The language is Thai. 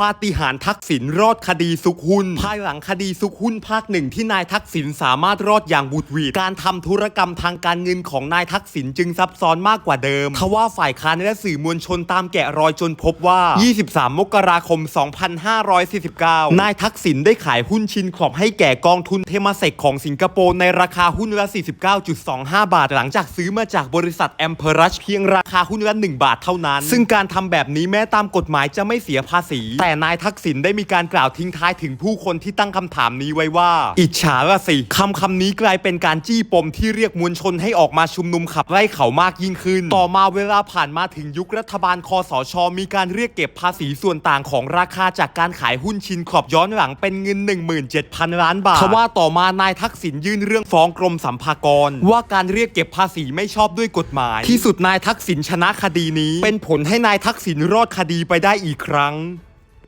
ปาฏิหาริย์ทักษิณรอดคดีซุกหุ้น ภายหลังคดีซุกหุ้นภาคหนึ่งที่นายทักษิณสามารถรอดอย่างบุดหวีดการทำธุรกรรมทางการเงินของนายทักษิณจึงซับซ้อนมากกว่าเดิมทว่าฝ่ายค้านและสื่อมวลชนตามแกะรอยจนพบว่า 23 มกราคม 2549 นายทักษิณได้ขายหุ้นชินขอบให้แก่กองทุนเทมาเซกของสิงคโปร์ในราคาหุ้นละ 49.25 บาท หลังจากซื้อมาจากบริษัทแอมเพอรัชเพียงราคาหุ้นละ 1 บาทเท่านั้น ซึ่งการทำแบบนี้แม้ตามกฎหมายจะไม่เสียภาษีแแต่นายทักษิณได้มีการกล่าวทิ้งท้ายถึงผู้คนที่ตั้งคำถามนี้ไว้ว่า อิจฉาละสิคำคำนี้กลายเป็นการจี้ปมที่เรียกมวลชนให้ออกมาชุมนุมขับไล่เขามากยิ่งขึ้น ต่อมาเวลาผ่านมาถึงยุครัฐบาลคอสช มีการเรียกเก็บภาษีส่วนต่างของราคาจากการขายหุ้นชินขอบย้อนหลังเป็นเงิน 17,000 ล้านบาททว่าต่อมานายทักษิณยื่นเรื่องฟ้องกรมสัมภากร ว่าการเรียกเก็บภาษีไม่ชอบด้วยกฎหมาย ที่สุดนายทักษิณชนะคดีนี้ เป็นผลให้นายทักษิณรอดคดีไปได้อีกครั้ง